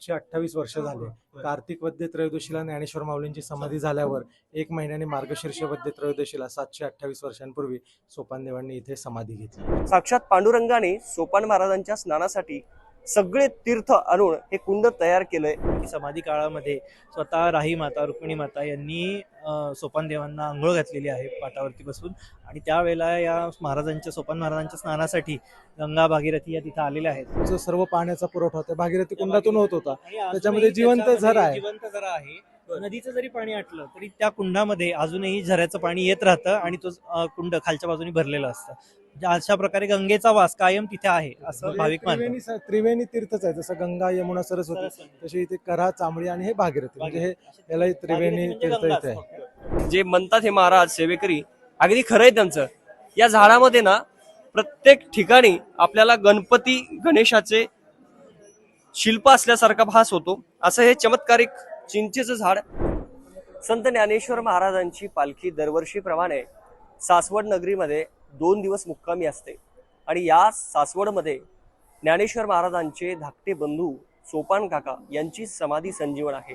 सातशे अठ्ठावीस वर्ष झाले. कार्तिक वद्य त्रयोदशीला ज्ञानेश्वर माऊलींची समाधी झाल्यावर एक महिन्याने मार्गशीर्ष वद्य त्रयोदशीला सातशे अठ्ठावीस वर्षांपूर्वी सोपानदेवांनी इथे समाधी घेतली. साक्षात पांडुरंगाने सोपान महाराजांच्या स्नानासाठी सगळे तीर्थ आणून हे कुंड तयार केलंय. समाधी काळामध्ये स्वतः राही माता रुक्मिणी माता यांनी सोपान देवांना आंघोळ घातलेली आहे पाटावरती बसून. आणि त्यावेळेला या महाराजांच्या सोपान महाराजांच्या स्नानासाठी गंगा भागीरथी या तिथं आलेल्या आहेत. जो सर्व पाण्याचा पुरवठा होता भागीरथी कुंडातून होत होता. त्याच्यामध्ये जिवंत झरा आहे. जिवंत झरा आहे. नदीचं जरी पाणी आटलं तरी त्या कुंडामध्ये अजूनही झऱ्याचं पाणी येत राहतं आणि तो अ, कुंड खालच्या बाजूने भरलेलं असतं. म्हणजे अशा प्रकारे गंगेचा वास कायम तिथे आहे असं भाविक मानतात. त्रिवेणी त्रिवेणी तीर्थच आहे जसं गंगा यमुना सरस्वती. तशी इथे करा चांबडी आणि हे भागीरथी. म्हणजे हे याला त्रिवेणी भागीरथी तीर्थ म्हणजे इथे आहे. फक्त. जे म्हणतात हे महाराज सेवेकरी अगदी खरं आहे त्यांचं. या झाडामध्ये ना प्रत्येक ठिकाणी आपल्याला गणपती गणेशाचे शिल्प असल्यासारखा भास होतो. असं हे चमत्कारिक चिंचेचं झाड. संत ज्ञानेश्वर महाराजांची पालखी दरवर्षीप्रमाणे सासवड नगरीमध्ये दोन दिवस मुक्कामी असते. आणि या सासवडमध्ये ज्ञानेश्वर महाराजांचे धाकटे बंधू सोपान काका यांची समाधी संजीवन आहे.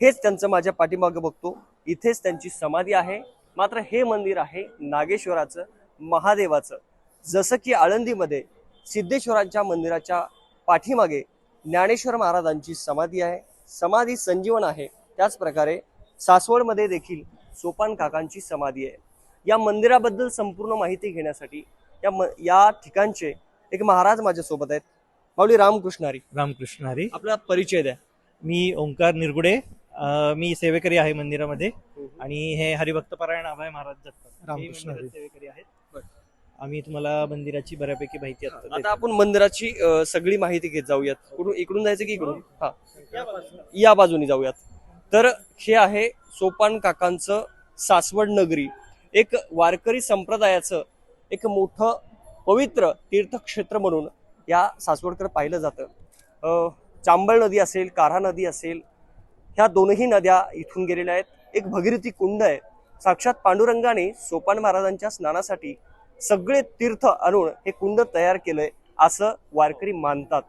हेच त्यांचं माझ्या पाठीमागं बघतो. इथेच त्यांची समाधी आहे. मात्र हे मंदिर आहे नागेश्वराचं महादेवाचं. जसं की आळंदीमध्ये सिद्धेश्वरांच्या मंदिराच्या पाठीमागे ज्ञानेश्वर महाराजांची समाधी आहे. समाधी संजीवन आहे. त्याच प्रकारे सासवडमध्ये देखील सोपान काकांची समाधी आहे. या मंदिराबद्दल संपूर्ण माहिती घेण्यासाठी या म या ठिकाणचे एक महाराज माझ्यासोबत आहेत. माऊली रामकृष्णारी. रामकृष्ण हरी आपला परिचय द्या. मी ओंकार निरगुडे अ, मी सेवेकरी आहे मंदिरामध्ये आणि हे हरिभक्त पारायण अभय महाराज जगतात. हे रामकृष्ण मंदिरात हरी. सेवेकरी आहेत. आम्ही तुम्हाला मंदिराची बऱ्यापैकी माहिती आता आता. आपण मंदिराची अ, सगळी माहिती घेत जाऊयात. कुठून इकडून जायचं की इकडून? हा. या बाजूने जाऊयात. तर हे आहे सोपान काकांचं सासवड नगरी. एक वारकरी संप्रदायाचं एक मोठं पवित्र तीर्थक्षेत्र म्हणून या सासवडकडे पाहिलं जातं. अ, चांबळ नदी असेल कारा नदी असेल ह्या दोनही नद्या इथून गेलेल्या आहेत. एक भगीरथी कुंड आहे. साक्षात पांडुरंगाने सोपान महाराजांच्या स्नानासाठी सगळे तीर्थ आणून हे कुंड तयार केलंय असं वारकरी मानतात.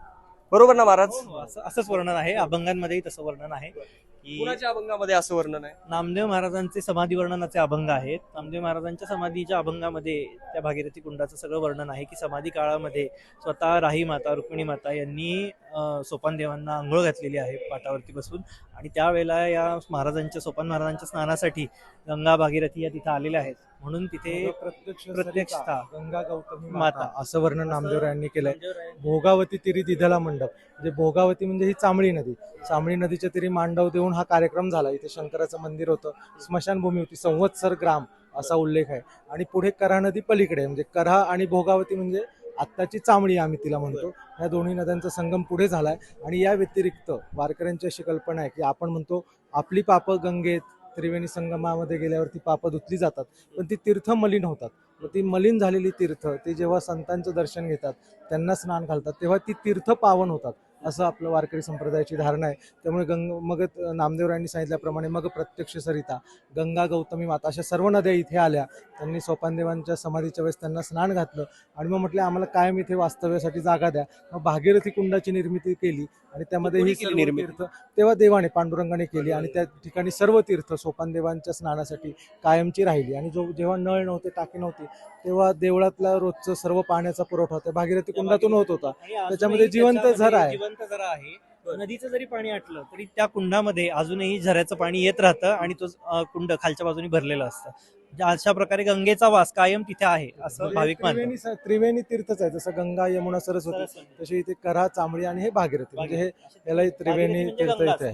बरोबर ना महाराज? हो, असं असंच वर्णन आहे. अभंगांमध्येही तसं वर्णन आहे की कुणाच्या अभंगामध्ये असं वर्णन आहे? नामदेव महाराजांचे समाधी वर्णनाचे अभंग आहेत. नामदेव महाराजांच्या समाधीच्या अभंगामध्ये त्या भागीरथी कुंडाचं सगळं वर्णन आहे की समाधी काळामध्ये स्वतः राही माता रुक्मिणी माता यांनी अ, सोपान देवांना आंघोळ घातलेली आहे पाटावरती बसून. आणि त्यावेळेला या महाराजांच्या सोपान महाराजांच्या स्नानासाठी गंगा भागीरथी या तिथं आलेल्या आहेत. म्हणून तिथे प्रत्यक्ष प्रत्यक्ष गंगा गौतमी माता. असं वर्णन नामदेव यांनी केलंय. भोगावती तिरी दिधला मंडप. म्हणजे भोगावती म्हणजे ही चांबळी नदी. चांबळी नदीच्या तिरी मांडव देऊन हा कार्यक्रम झाला. इथे शंकराचं मंदिर होतं. स्मशानभूमी होती. संवत्सर ग्राम असा उल्लेख आहे. आणि पुढे कऱ्हा नदी पलीकडे. म्हणजे कऱ्हा आणि भोगावती म्हणजे आत्ताची चामडी आम्ही तिला म्हणतो. ह्या दोन्ही नद्यांचा संगम पुढे झालाय. आणि या व्यतिरिक्त वारकऱ्यांची अशी कल्पना आहे की आपण म्हणतो आपली पापं गंगेत त्रिवेणी संगमामध्ये गेल्यावरती पापं धुतली जातात पण ती तीर्थ मलिन होतात. व ती मलिन झालेली तीर्थ ती जेव्हा संतांचं दर्शन घेतात त्यांना स्नान घालतात तेव्हा ती तीर्थ पावन होतात. असं आपलं वारकरी संप्रदायाची धारणा आहे. त्यामुळे गंग मग नामदेवरायांनी सांगितल्याप्रमाणे मग प्रत्यक्ष सरिता गंगा गौतमी माता अशा सर्व नद्या इथे आल्या. त्यांनी सोपानदेवांच्या समाधीच्या वेळेस त्यांना स्नान घातलं आणि मग म्हटलं आम्हाला कायम इथे वास्तव्यासाठी जागा द्या. मग भागीरथी कुंडाची निर्मिती केली आणि त्यामध्ये ही सर्व? तीर्थ तेव्हा देवाने पांडुरंगाने केली आणि त्या ठिकाणी सर्व तीर्थ सोपानदेवांच्या स्नानासाठी कायमची राहिली. आणि जो जेव्हा नळ नव्हते टाकी नव्हती तेव्हा देवळातला रोजचं सर्व पाण्याचा पुरवठा होता भागीरथी कुंडातून होत होता. त्याच्यामध्ये जिवंत झरा आहे. जिवंत झरा आहे. नदीचं जरी पाणी आटलं तरी त्या कुंडामध्ये अजूनही झऱ्याचं पाणी येत राहतं आणि तो अ, कुंड खालच्या बाजूने भरलेलं असतं. म्हणजे अशा प्रकारे गंगेचा वास कायम तिथे आहे असं भाविक मानतात. त्रिवेणी तीर्थच आहे. जसं गंगा यमुना सरस्वती. तशी इथे करा चांबळी आणि हे भागीरथी. म्हणजे हे याला त्रिवेणी म्हणजे तीर्थ इथे आहे.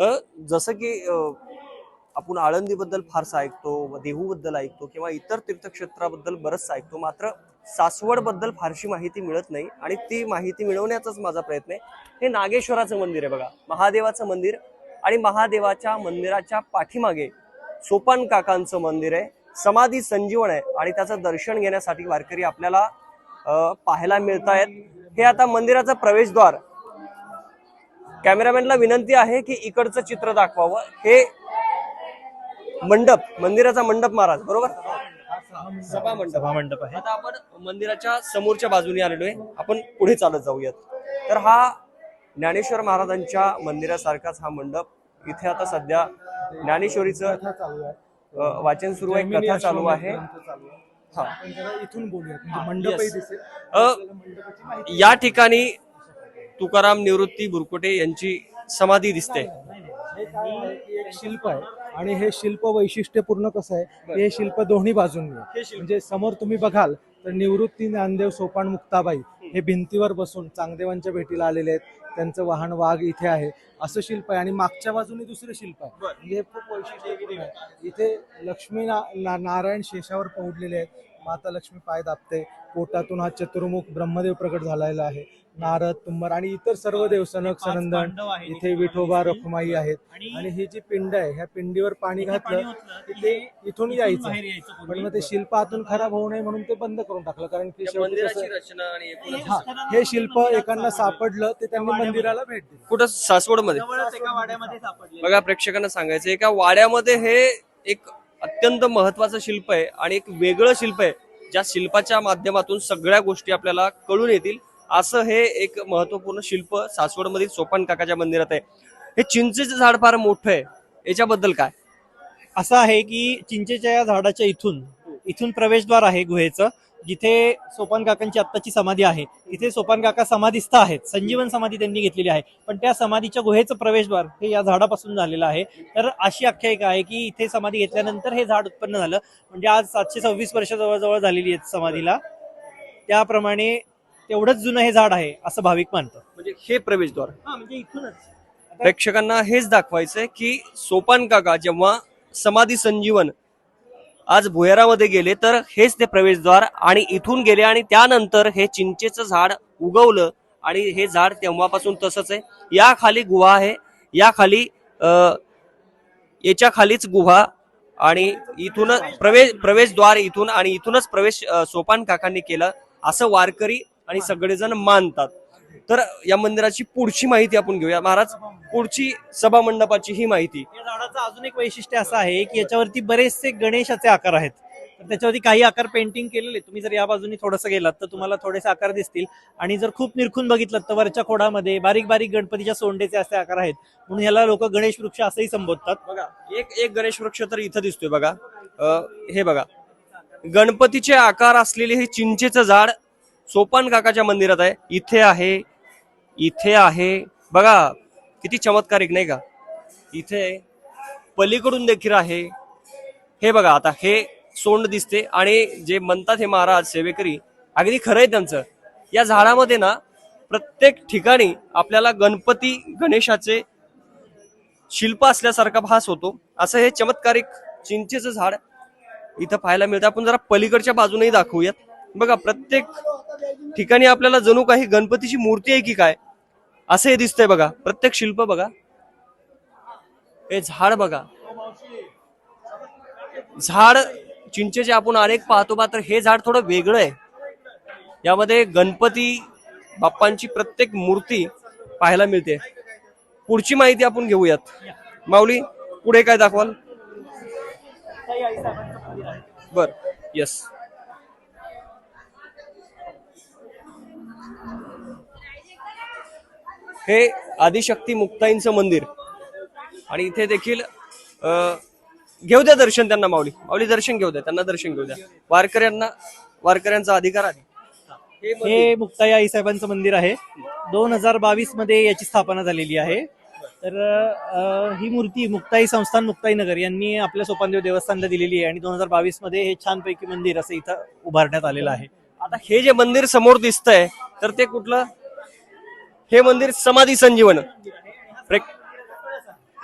अ, जसं की अ, आपण आळंदीबद्दल फारसं ऐकतो व देहूबद्दल ऐकतो किंवा इतर तीर्थक्षेत्राबद्दल बरंचसं ऐकतो मात्र सासवडबद्दल फारशी माहिती मिळत नाही आणि ती माहिती मिळवण्याचाच माझा प्रयत्न आहे. हे नागेश्वराचं मंदिर आहे बघा. महादेवाचं मंदिर आणि महादेवाच्या मंदिराच्या पाठीमागे सोपान काकांचं मंदिर आहे. समाधी संजीवन आहे आणि त्याचं दर्शन घेण्यासाठी वारकरी आपल्याला पाहायला मिळत आहेत हे आता मंदिराचं प्रवेशद्वार. कॅमेरामॅनला विनंती आहे की इकडचं चित्र दाखवावं. हे मंडप मंदिराचा मंडप महाराज बरोबर? सभा मंडप सभा मंडप आहे. आता आपण मंदिराच्या समोरच्या बाजूने आलेलो आहे. आपण पुढे चालत जाऊयात. तर हा ज्ञानेश्वर महाराजांच्या मंदिरासारखाच हा मंडप. इथे आता सध्या ज्ञानेश्वरीचं अ, वाचन सुरू आहे. कथा चालू आहे. हा. इथून बोलूयात. म्हणजे मंडपही Yes. दिसेल. अ, आपल्याला मंडपाची माहिती या ठिकाणी तुकाराम निवृत्ती बुरकुटे यांची समाधी दिसते. हे काय आहे? की एक शिल्प आहे. आणि हे शिल्प वैशिष्ट्यपूर्ण कसं आहे? हे शिल्प दोन्ही बाजूंनी म्हणजे समोर तुम्ही बघाल तर निवृत्ती ज्ञानदेव सोपान मुक्ताबाई हे भिंतीवर बसून चांगदेवांच्या भेटीला आलेले आहेत. त्यांचं वाहन वाघ इथे आहे. असं शिल्प आहे. आणि मागच्या बाजूने दुसरं शिल्प आहे. म्हणजे हे खूप वैशिष्ट्यपूर्ण आहे इथे लक्ष्मी ना, ना, नारायण शेषावर पहुडलेले आहेत. माता लक्ष्मी पाय दाबते. पोटातून हा चतुर्मुख ब्रह्मदेव प्रकट झालेला आहे. नारद तुंबर आणि इतर सर्व देव सनक पाच सनंदन. इथे विठोबा रखुमाई आहेत. आणि ही जी पिंड आहे ह्या पिंडीवर पाणी घातलं ते इथून यायचं. पण. मग ते शिल्प आतून खराब होऊ नये म्हणून ते बंद करून टाकलं कारण की हा हे शिल्प एकांना सापडलं. ते त्यांनी मंदिराला भेट दिली. कुठं? सासवडमध्ये. जवळच एका वाड्यामध्ये सापडले बघा प्रेक्षकांना सांगायचं एका वाड्यामध्ये हे एक अत्यंत महत्वाचं शिल्प आहे आणि एक वेगळं शिल्प आहे ज्या शिल्पाच्या माध्यमातून सगळ्या गोष्टी आपल्याला कळून येतील. असं हे एक महत्त्वपूर्ण शिल्प सासवडमधील सोपान काकाच्या मंदिरात आहे. हे चिंचेचं झाड फार मोठं आहे. याच्याबद्दल काय? असं आहे की चिंचेच्या या झाडाच्या इथून इथून प्रवेशद्वार आहे गुहेचं जिथे सोपान काकांची आत्ताची समाधी आहे. तिथे सोपान काका समाधीस्थ आहेत. संजीवन समाधी त्यांनी घेतलेली आहे. पण त्या समाधीच्या गुहेचं प्रवेशद्वार हे या झाडापासून झालेलं आहे. तर अशी आख्यायिका आहे की इथे समाधी घेतल्यानंतर हे झाड उत्पन्न झालं. म्हणजे आज सातशे सव्वीस वर्ष जवळजवळ झालेली आहेत समाधीला. त्याप्रमाणे तेवढंच जुनं हे झाड आहे असं भाविक मानतं म्हणजे हे प्रवेशद्वार. हा म्हणजे इथूनच. प्रेक्षकांना हेच दाखवायचंय की सोपान काका जेव्हा समाधी संजीवन आज भुयारामध्ये गेले तर हेच ते प्रवेशद्वार आणि इथून गेले आणि त्यानंतर हे चिंचेचं झाड उगवलं आणि हे झाड तेव्हापासून तसंच आहे. या खाली गुहा आहे. या खाली अ, याच्या खालीच गुहा आणि इथूनच प्रवेश प्रवेशद्वार इथून आणि इथूनच प्रवेश सोपान काकांनी केलं. असं वारकरी आणि सगळेजण मानतात. तर या मंदिराची पुढची माहिती आपण घेऊया. महाराज पुढची सभा मंडपाची ही माहिती. या झाडाचं अजून एक वैशिष्ट्य असं आहे की याच्यावरती बरेचसे गणेशाचे आकार आहेत. तर त्याच्यावरती काही आकार पेंटिंग केलेले तुम्ही जर या बाजूनी थोडंसं गेलात तर तुम्हाला थोडेसे आकार दिसतील. आणि जर खूप निरखून बघितलं तर वरच्या खोडामध्ये बारीक बारीक गणपतीच्या सोंडेचे असे आकार आहेत. म्हणून याला लोक गणेश वृक्ष असंही संबोधतात. बघा एक एक गणेश वृक्ष तर इथं दिसतोय बघा. अं, हे बघा. गणपतीचे आकार असलेले हे चिंचेचं झाड सोपान काकाच्या मंदिरात आहे. इथे आहे. इथे आहे. बघा किती चमत्कारिक नाही का? इथे पलीकडून देखील आहे. हे बघा आता हे सोंड दिसते आणि जे म्हणतात हे महाराज सेवेकरी अगदी खरं आहे त्यांचं. या झाडामध्ये ना प्रत्येक ठिकाणी आपल्याला गणपती गणेशाचे शिल्प असल्यासारखा भास होतो. असं हे चमत्कारिक चिंचेचं झाड इथं पाहायला मिळतं. आपण जरा पलीकडच्या बाजूनही दाखवूयात. बघा प्रत्येक ठिकाणी आपल्याला जणू काही गणपतीची मूर्ती आहे की काय असं हे दिसतंय बघा. प्रत्येक शिल्प बघा. हे झाड बघा. झाड चिंचेचे आपण अनेक पाहतो मात्र हे झाड थोडं वेगळं आहे. यामध्ये गणपती बाप्पांची प्रत्येक मूर्ती पाहायला मिळते. पुढची माहिती आपण घेऊयात. माऊली पुढे काय दाखवाल? बर यस हे आदिशक्ती मुक्ताईंचं मंदिर. आणि इथे देखील घेऊ द्या दर्शन त्यांना माऊली. माऊली दर्शन घेऊ द्या त्यांना दर्शन घेऊ द्या. वारकऱ्यांना वारकऱ्यांचा अधिकार आहे. हे हे मुक्ताई आई साहेबांचं मंदिर आहे. दोन हजार बावीसमध्ये याची स्थापना झालेली आहे. तर ही मूर्ती मुक्ताई संस्थान मुक्ताई नगर यांनी आपल्या सोपानदेव देवस्थानला दिलेली आहे. आणि दोन हजार बावीसमध्ये हे छानपैकी मंदिर असं इथं उभारण्यात आलेलं आहे. आता हे जे मंदिर समोर दिसतंय तर ते कुठलं? हे मंदिर समाधी संजीवन. वारकर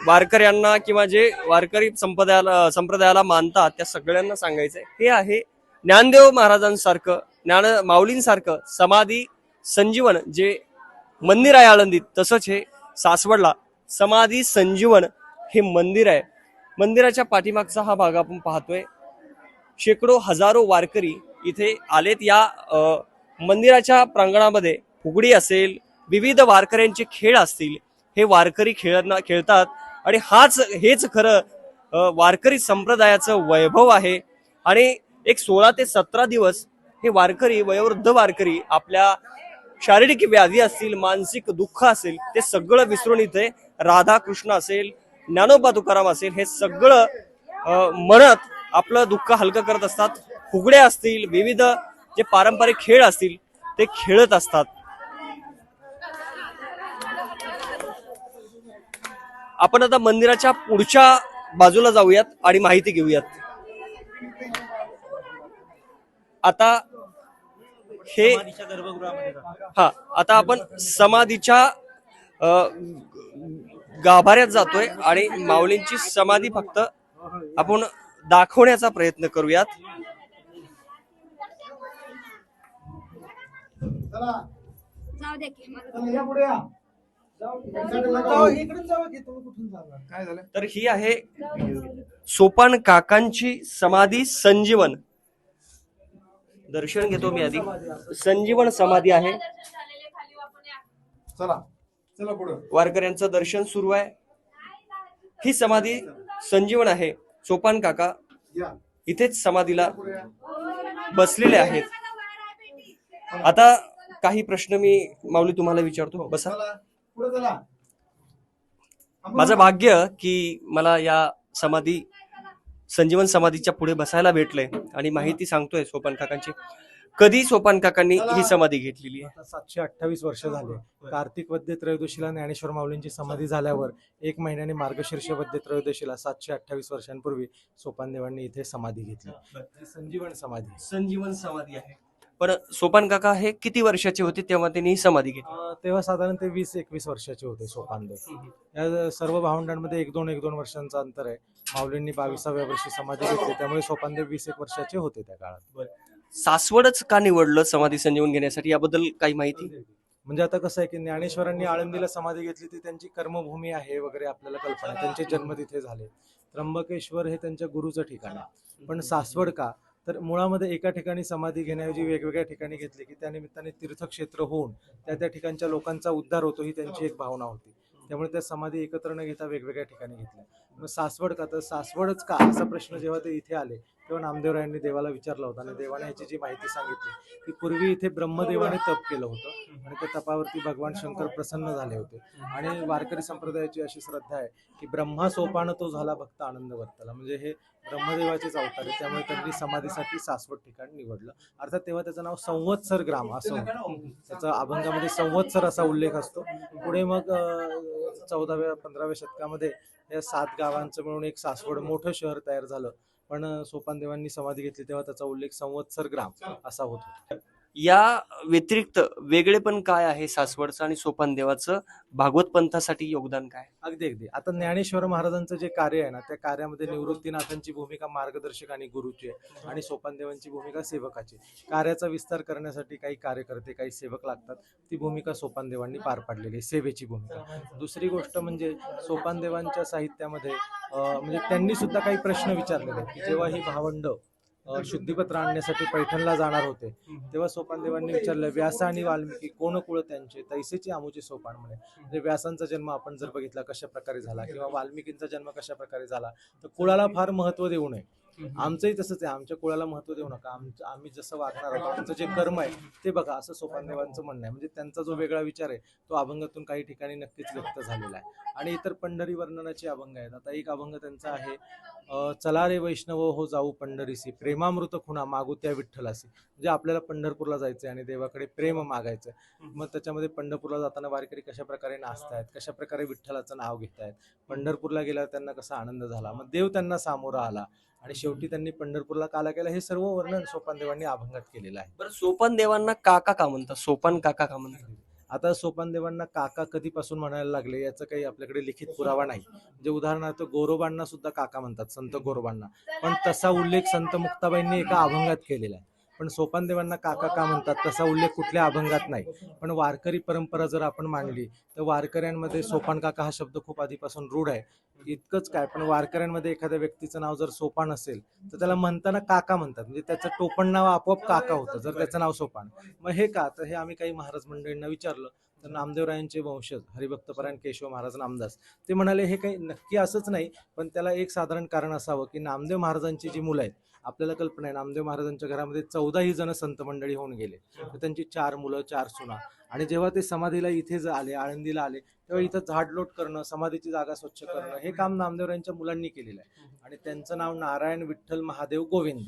वारकऱ्यांना किंवा जे वारकरी संप्रदायाला संप्रदायाला मानतात त्या सगळ्यांना सांगायचंय. हे आहे ज्ञानदेव महाराजांसारखं ज्ञान माऊलींसारखं समाधी संजीवन जे मंदिर आहे आळंदीत तसंच हे सासवडला समाधी संजीवन हे मंदिर आहे. मंदिराच्या पाठीमागचा हा भाग आपण पाहतोय. शेकडो हजारो वारकरी इथे आलेत. या मंदिराच्या प्रांगणामध्ये फुगडी असेल विविध वारकऱ्यांचे खेळ असतील हे वारकरी खेळना खेळतात. आणि हाच हेच खरं वारकरी संप्रदायाचं वैभव आहे. आणि एक सोळा ते सतरा दिवस हे वारकरी वयोवृद्ध वारकरी आपल्या शारीरिक व्याधी असतील मानसिक दुःख असेल ते सगळं विसरून इथे राधा कृष्ण असेल ज्ञानोबा तुकाराम असेल हे सगळं म्हणत आपलं दुःख हलकं करत असतात. फुगड्या असतील विविध जे पारंपरिक खेळ असतील ते खेळत असतात. आपण आता मंदिराच्या पुढच्या बाजूला जाऊयात आणि माहिती घेऊयात. आता हे. हा आता आपण समाधीच्या गाभाऱ्यात जातोय आणि माऊलींची समाधी फक्त आपण दाखवण्याचा प्रयत्न करूयात. जाऊ दे की मला काय झालं? तर ही आहे सोपान काकांची समाधी संजीवन. दर्शन घेतो मी आधी. संजीवन समाधी आहे. चला चला पुढं. वारकऱ्यांचं दर्शन सुरू आहे. ही समाधी संजीवन आहे. सोपान काका इथेच समाधीला बसलेले आहेत. आता काही प्रश्न मी माऊली तुम्हाला विचारतो. बसा. माझं भाग्य की मला या समाधी संजीवन समाधीच्या पुढे बसायला भेटलंय आणि माहिती सांगतोय सोपान काकांची. कधी सोपान काकांनी ही समाधी घेतलेली आहे? आता सातशे अठ्ठावीस वर्ष झाले. कार्तिक वद्य त्रयोदशीला ज्ञानेश्वर माऊलींची समाधी झाल्यावर एक महिन्याने मार्गशीर्ष वद्य त्रयोदशीला सातशे अठ्ठावीस वर्षांपूर्वी सोपान देवांनी इथे समाधी घेतली. संजीवन समाधी. संजीवन समाधी आहे. पण सोपान काका हे किती वर्षाचे होते तेव्हा त्यांनी ही समाधी घेतली? अं, तेव्हा साधारण ते वीस एकवीस वर्षाचे होते सोपानदेव या सर्व भावंडांमध्ये एक दोन एक दोन वर्षांचं अंतर आहे. माऊलींनी बावीसाव्या वर्षी समाधी घेतली त्यामुळे सोपानदेव वीस एक वर्षाचे होते त्या काळात. सासवडच का निवडलं समाधी संजीवन घेण्यासाठी? याबद्दल काही माहिती? म्हणजे आता कसं आहे की ज्ञानेश्वरांनी आळंदीला समाधी घेतली ती त्यांची कर्मभूमी आहे वगैरे आपल्याला कल्पना आहे. त्यांचे जन्म तिथे झाले. त्र्यंबकेश्वर हे त्यांच्या गुरुचं ठिकाण आहे. पण सासवड का? तर मुळामध्ये एका ठिकाणी समाधी घेण्याऐवजी वेगवेगळ्या ठिकाणी घेतली की त्या निमित्ताने तीर्थक्षेत्र होऊन त्या त्या ठिकाणच्या लोकांचा उद्धार होतो ही त्यांची एक भावना होती. त्यामुळे त्या समाधी एकत्र न घेता वेगवेगळ्या ठिकाणी घेतल्या. मग सासवड का? तर सासवडच का? असा प्रश्न जेव्हा ते इथे आले तेव्हा नामदेवरायांनी देवाला विचारला होता आणि देवाने याची जी माहिती सांगितली की पूर्वी इथे ब्रह्मदेवाने तप केलं होतं आणि त्या तपावरती भगवान शंकर प्रसन्न झाले होते. आणि वारकरी संप्रदायाची अशी श्रद्धा आहे की ब्रह्मा सोपान तो झाला भक्त आनंद वर्ताला. म्हणजे हे ब्रह्मदेवाचेच अवतार आहे त्यामुळे त्यांनी समाधीसाठी सासवड ठिकाण निवडलं. अर्थात तेव्हा त्याचं नाव संवत्सर ग्राम असं त्याचा अभंगामध्ये संवत्सर असा उल्लेख असतो. पुढे मग चौदाव्या पंधराव्या शतकामध्ये या सात गावांचं मिळून एक सासवड मोठं शहर तयार झालं. पण सोपानदेवांनी समाधी घेतली तेव्हा त्याचा उल्लेख संवत्सर ग्राम असा होता. या व्यतिरिक्त वेगळे पण काय आहे सासवडचं आणि सोपान देवाचं? भागवत पंथासाठी योगदान काय? अगदी अगदी. आता ज्ञानेश्वर महाराजांचं जे कार्य आहे ना त्या कार्यामध्ये निवृत्तीनाथांची भूमिका मार्गदर्शक आणि गुरुची आहे आणि सोपानदेवांची भूमिका सेवकाची कार्याचा विस्तार करण्यासाठी काही कार्यकर्ते काही सेवक लागतात. ती भूमिका सोपानदेवांनी पार पाडलेली आहे सेवेची भूमिका. दुसरी गोष्ट म्हणजे सोपानदेवांच्या साहित्यामध्ये म्हणजे त्यांनी सुद्धा काही प्रश्न विचारलेले आहेत की जेव्हा ही भावंड शुद्धीपत्र आणण्यासाठी पैठणला जाणार होते. तेव्हा सोपानदेवांनी विचारलं व्यास आणि वाल्मिकी कोण कुळ त्यांचे? तैसेची आमुचे सोपान म्हणे. म्हणजे व्यासांचा जन्म आपण जर बघितला कशा प्रकारे झाला किंवा वाल्मिकींचा जन्म कशा प्रकारे झाला तर कुळाला फार महत्त्व देऊ नये. आमचंही तसंच आहे. आमच्या कुळाला महत्त्व देऊ नका. आमचं आम्ही जसं वागणार आहोत आमचं जे कर्म आहे ते बघा. असं सोपानदेवांचं म्हणणं आहे. म्हणजे त्यांचा जो वेगळा विचार आहे तो अभंगातून काही ठिकाणी नक्कीच व्यक्त झालेला आहे. आणि इतर पंढरी वर्णनाचे अभंग आहेत. आता एक अभंग त्यांचा आहे चला रे वैष्णव हो जाऊ पंढरीसी. प्रेमामृत खुणा मागू त्या विठ्ठलासी. म्हणजे आपल्याला पंढरपूरला जायचंय आणि देवाकडे प्रेम मागायचं मग त्याच्यामध्ये पंढरपूरला जाताना वारकरी कशा प्रकारे नाचतायत? कशा प्रकारे विठ्ठलाचं नाव घेत आहेत पंढरपूरला गेल्यावर त्यांना कसा आनंद झाला? मग देव त्यांना सामोरा आला. आणि शेवटी त्यांनी पंढरपूरला काला केला? हे सर्व वर्णन सोपानदेवांनी अभंगात केलेलं आहे. बरं सोपान देवांना काका का म्हणतात? सोपान काका का म्हणतात? आता सोपानदेवांना काका कधीपासून म्हणायला लागले याचं काही आपल्याकडे लिखित पुरावा नाही. म्हणजे उदाहरणार्थ गोरोबांना सुद्धा काका म्हणतात संत गोरोबांना. पण तसा उल्लेख संत मुक्ताबाईंनी एका अभंगात केलेला आहे. पण सोपानदेवांना काका का म्हणतात? तसा उल्लेख कुठल्या अभंगात नाही. पण वारकरी परंपरा जर आपण मांडली तर वारकऱ्यांमध्ये सोपान काका हा शब्द खूप आधीपासून रूढ आहे. इतकंच काय पण वारकऱ्यांमध्ये एखाद्या व्यक्तीचं नाव जर सोपान असेल तर त्याला म्हणताना काका म्हणतात. म्हणजे त्याचं टोपण नाव आपोआप काका होतं जर त्याचं नाव सोपान. मग हे का? तर हे आम्ही काही महाराज मंडळींना विचारलं तर नामदेवरायांचे वंशज हरिभक्तपरायण केशव महाराज नामदास ते म्हणाले हे काही नक्की असंच नाही पण त्याला एक साधारण कारण असावं की नामदेव महाराजांची जी मुलं आहेत आपल्याला कल्पना आहे नामदेव महाराजांच्या घरामध्ये चौदाही जण संत मंडळी होऊन गेले. तर त्यांची चार मुलं चार सुना. आणि जेव्हा ते समाधीला इथे आले आळंदीला आले तेव्हा इथं झाडलोट करणं समाधीची जागा स्वच्छ करणं हे काम नामदेवरायांच्या मुलांनी केलेलं आहे. आणि त्यांचं नाव नारायण विठ्ठल महादेव गोविंद.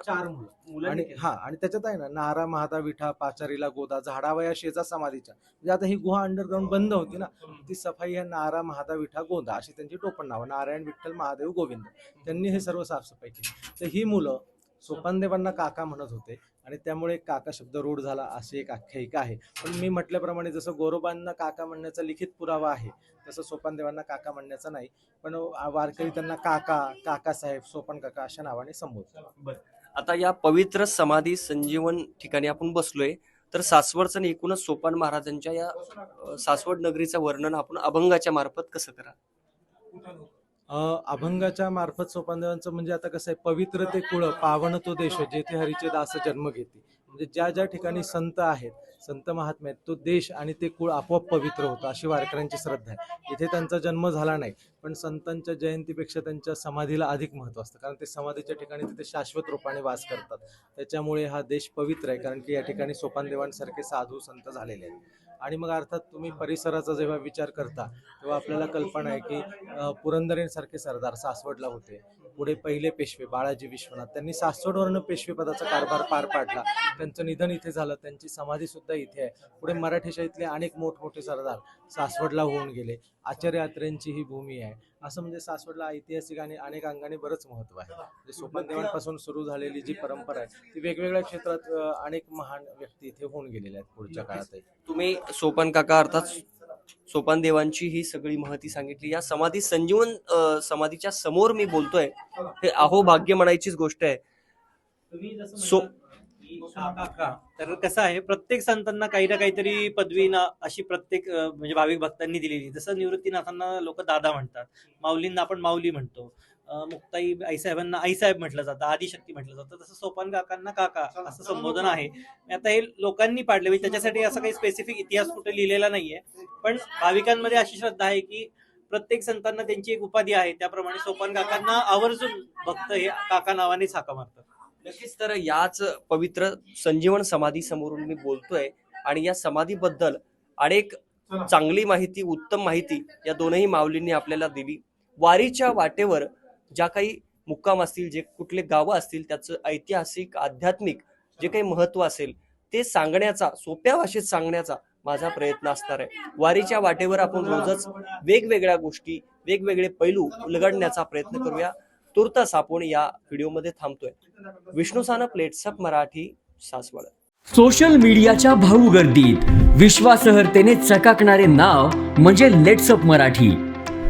चार मुलं. आणि हा आणि त्याच्यात आहे ना नारा महादा विठा पाचारीला गोदा झाडावया शेजा समाधीच्या. म्हणजे आता ही गुहा अंडरग्राऊंड बंद होती ना ती सफाई आहे नारा महादा विठा गोदा अशी त्यांची टोपण नावं नारायण विठ्ठल महादेव गोविंद. त्यांनी हे सर्व साफसफाई केली. तर ही मुलं सोपानदेवांना काका म्हणत होते. आणि त्यामुळे काका शब्द रूढ झाला अशी एक आख्यायिका आहे. पण मी म्हटल्याप्रमाणे जसं गोरोबांना काका म्हणण्याचा लिखित पुरावा आहे तसं सोपानदेवांना काका म्हणण्याचा नाही. पण वारकरी त्यांना काका काकासाहेब सोपान काका अशा नावाने संबोधतात. आता या पवित्र समाधी संजीवन ठिकाणी आपण बसलोय तर सासवडचं आणि एकूणच सोपान महाराजांच्या या सासवड नगरीचं वर्णन आपण अभंगाच्या मार्फत कसं करा अभंगाच्या मार्फत सोपानदेवांचं म्हणजे आता कसं आहे पवित्र ते कुळ पावन तो देश जेथे हरीचे दास जन्म घेते. म्हणजे ज्या ज्या ठिकाणी संत आहेत संत महात्मे आहेत तो देश आणि ते कुळ आपोआप पवित्र होतं अशी वारकऱ्यांची श्रद्धा आहे. इथे त्यांचा जन्म झाला नाही पण संतांच्या जयंतीपेक्षा त्यांच्या समाधीला अधिक महत्त्व असतं. कारण ते समाधीच्या ठिकाणी तिथे शाश्वत रूपाने वास करतात. त्याच्यामुळे हा देश पवित्र आहे कारण की या ठिकाणी सोपानदेवांसारखे साधू संत झालेले आहेत. आणि मग अर्थात तुम्ही परिसराचा जेव्हा विचार करता तेव्हा आपल्याला कल्पना आहे की पुरंदरेंसारखे सरदार सासवडला होते. पुढे पहिले पेशवे बाळाजी विश्वनाथ. त्यांनी सासवडवरनं पेशवेपदाचा कारभार पार पाडला. त्यांचं निधन इथे झालं. त्यांची समाधी सुद्धा इथे आहे. पुढे मराठीशाहीतले अनेक मोठमोठे सरदार सासवडला होऊन गेले. आचार्य यात्रेंची ही भूमी आहे. असं म्हणजे सासवडला ऐतिहासिक आणि अनेक अंगाने बरंच महत्त्व आहे. म्हणजे सोपानदेवांपासून सुरू झालेली जी परंपरा आहे ती वेगवेगळ्या क्षेत्रात अनेक महान व्यक्ती इथे होऊन गेलेल्या आहेत पुढच्या काळातही. तुम्ही सोपान काका अर्थात सोपान देवांची ही सगळी माहिती सांगितली. या समाधी संजीवन समाधीच्या समोर मी बोलतोय हे अहो भाग्य म्हणायचीच गोष्ट आहे. सो- तर कसं आहे प्रत्येक संतांना काही ना काहीतरी पदवी ना अशी प्रत्येक म्हणजे भाविक भक्तांनी दिलेली. जसं निवृत्तीनाथांना लोक दादा म्हणतात माऊलींना आपण माऊली म्हणतो. मुक्ताई आईसाहेबांना आईसाहेब म्हटलं जातं आदिशक्ती म्हटलं जातं. तसं सोपान काकांना काका असं संबोधन आहे. आता हे लोकांनी पाडले म्हणजे त्याच्यासाठी असं काही स्पेसिफिक इतिहास कुठे लिहिलेला नाहीये. पण भाविकांमध्ये अशी श्रद्धा आहे की प्रत्येक संतांना त्यांची एक उपाधी आहे. त्याप्रमाणे सोपान काकांना आवर्जून भक्त हे काका नावानेच हाका मारतात. नक्कीच तर याच पवित्र संजीवन समाधी समोरून मी बोलतोय आणि या समाधीबद्दल अनेक चांगली माहिती उत्तम माहिती या दोनही माऊलींनी आपल्याला दिली. वारीच्या वाटेवर ज्या काही मुक्काम असतील जे कुठले गावं असतील त्याचं ऐतिहासिक आध्यात्मिक जे काही महत्त्व असेल ते सांगण्याचा सोप्या भाषेत सांगण्याचा माझा प्रयत्न असणार आहे. वारीच्या वाटेवर आपण रोजच वेगवेगळ्या गोष्टी वेगवेगळे पैलू उलगडण्याचा प्रयत्न करूया. तुर्तास आपण या व्हिडिओमध्ये थांबतोय. विष्णू सानप प्लेट्सअप मराठी सासवड. सोशल मीडियाच्या भाऊ गर्दीत विश्वासार्हतेने चकाकणारे नाव म्हणजे लेट्सअप मराठी.